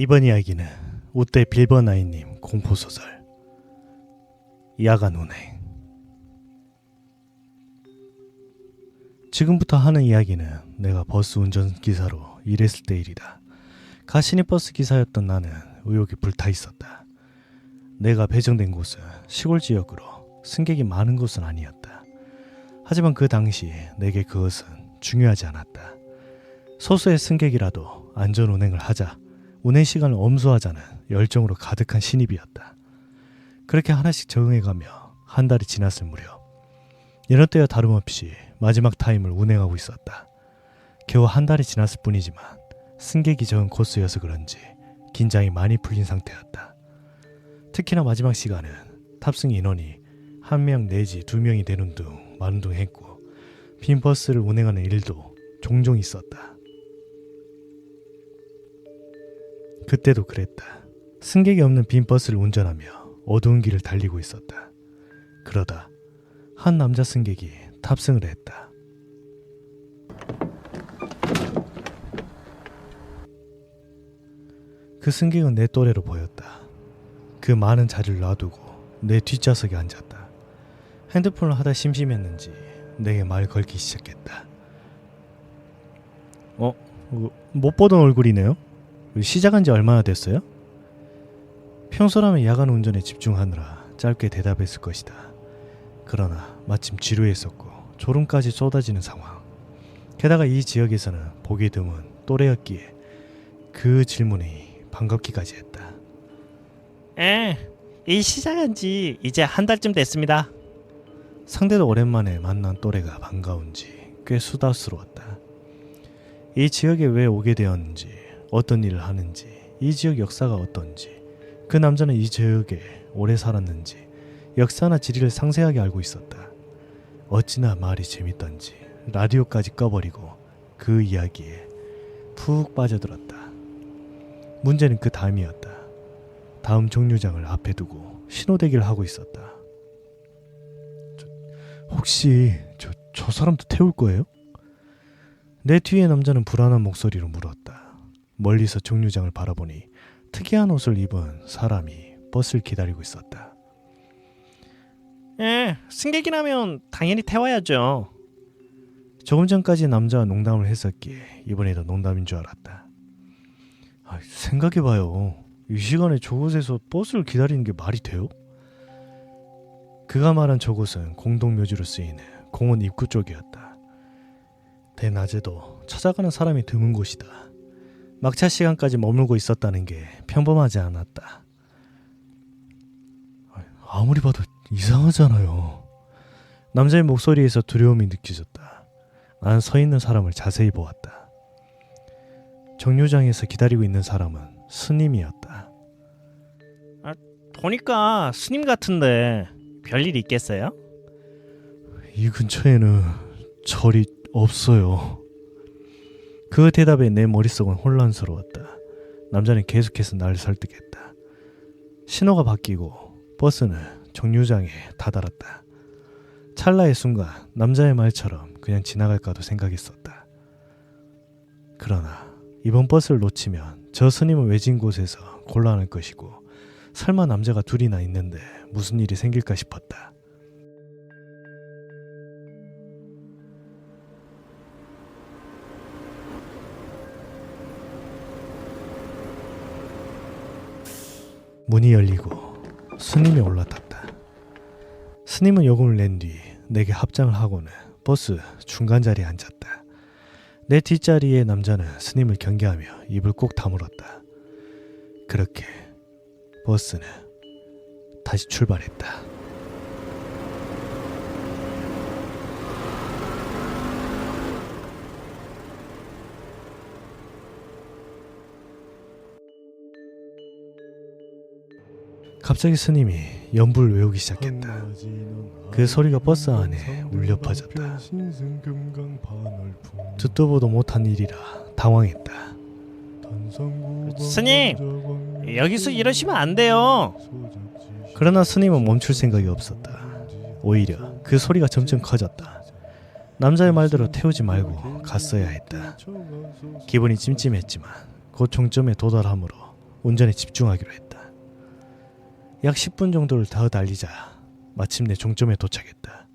이번 이야기는 우대 빌버나이님 공포소설 야간 운행 지금부터 하는 이야기는 내가 버스 운전기사로 일했을 때 일이다. 가시니 버스 기사였던 나는 의욕이 불타 있었다. 내가 배정된 곳은 시골 지역으로 승객이 많은 곳은 아니었다. 하지만 그 당시 내게 그것은 중요하지 않았다. 소수의 승객이라도 안전 운행을 하자 운행 시간을 엄수하자는 열정으로 가득한 신입이었다. 그렇게 하나씩 적응해가며 한 달이 지났을 무렵 이런 때와 다름없이 마지막 타임을 운행하고 있었다. 겨우 한 달이 지났을 뿐이지만 승객이 적은 코스여서 그런지 긴장이 많이 풀린 상태였다. 특히나 마지막 시간은 탑승 인원이 한 명 내지 두 명이 되는 둥 마는 둥 했고 빈 버스를 운행하는 일도 종종 있었다. 그때도 그랬다. 승객이 없는 빈 버스를 운전하며 어두운 길을 달리고 있었다. 그러다 한 남자 승객이 탑승을 했다. 그 승객은 내 또래로 보였다. 그 많은 자리를 놔두고 내 뒷좌석에 앉았다. 핸드폰을 하다 심심했는지 내게 말 걸기 시작했다. 어? 어, 못 보던 얼굴이네요? 시작한 지 얼마나 됐어요? 평소라면 야간 운전에 집중하느라 짧게 대답했을 것이다. 그러나 마침 지루했었고 졸음까지 쏟아지는 상황. 게다가 이 지역에서는 보기 드문 또래였기에 그 질문이 반갑기까지 했다. 에, 이 시작한 지 이제 한 달쯤 됐습니다. 상대도 오랜만에 만난 또래가 반가운지 꽤 수다스러웠다. 이 지역에 왜 오게 되었는지, 어떤 일을 하는지, 이 지역 역사가 어떤지, 그 남자는 이 지역에 오래 살았는지, 역사나 지리를 상세하게 알고 있었다. 어찌나 말이 재밌던지 라디오까지 꺼버리고 그 이야기에 푹 빠져들었다. 문제는 그 다음이었다. 다음 정류장을 앞에 두고 신호대기를 하고 있었다. 저, 혹시 저, 저 사람도 태울 거예요? 내 뒤에 남자는 불안한 목소리로 물었다. 멀리서 정류장을 바라보니 특이한 옷을 입은 사람이 버스를 기다리고 있었다. 에, 승객이라면 당연히 태워야죠. 조금 전까지 남자와 농담을 했었기에 이번에도 농담인 줄 알았다. 아, 생각해봐요. 이 시간에 저곳에서 버스를 기다리는 게 말이 돼요? 그가 말한 저곳은 공동묘지로 쓰이는 공원 입구 쪽이었다. 대낮에도 찾아가는 사람이 드문 곳이다. 막차 시간까지 머물고 있었다는 게 평범하지 않았다. 아, 아무리 봐도 이상하잖아요. 남자의 목소리에서 두려움이 느껴졌다. 난 서 있는 사람을 자세히 보았다. 정류장에서 기다리고 있는 사람은 스님이었다. 보니까 스님 같은데 별일 있겠어요? 이 근처에는 절이 없어요. 그 대답에 내 머릿속은 혼란스러웠다. 남자는 계속해서 나를 설득했다. 신호가 바뀌고 버스는 정류장에 다다랐다. 찰나의 순간 남자의 말처럼 그냥 지나갈까도 생각했었다. 그러나 이번 버스를 놓치면 저 스님은 외진 곳에서 곤란할 것이고 설마 남자가 둘이나 있는데 무슨 일이 생길까 싶었다. 문이 열리고 스님이 올라탔다. 스님은 요금을 낸 뒤 내게 합장을 하고는 버스 중간 자리에 앉았다. 내 뒷자리에 남자는 스님을 경계하며 입을 꼭 다물었다. 그렇게 버스는 다시 출발했다. 갑자기 스님이 연불을 외우기 시작했다. 그 소리가 버스 안에 울려 퍼졌다. 듣도 보도 못한 일이라 당황했다. 스님, 여기서 이러시면 안 돼요. 그러나 스님은 멈출 생각이 없었다. 오히려 그 소리가 점점 커졌다. 남자의 말대로 태우지 말고 갔어야 했다. 기분이 찜찜했지만 곧 종점에 도달하므로 운전에 집중하기로 했다. 약 10분 정도를 더 달리자 마침내 종점에 도착했다.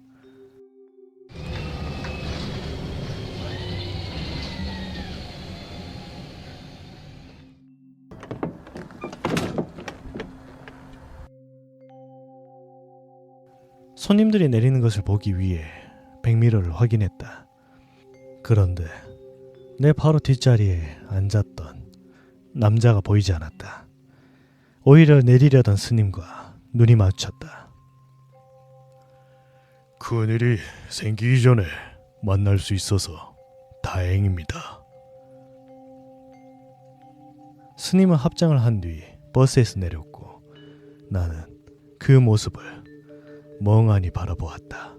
손님들이 내리는 것을 보기 위해 백미러를 확인했다. 그런데 내 바로 뒷자리에 앉았던 남자가 보이지 않았다. 오히려 내리려던 스님과 눈이 마주쳤다. 큰일이 생기기 전에 만날 수 있어서 다행입니다. 스님은 합장을 한 뒤 버스에서 내렸고 나는 그 모습을 멍하니 바라보았다.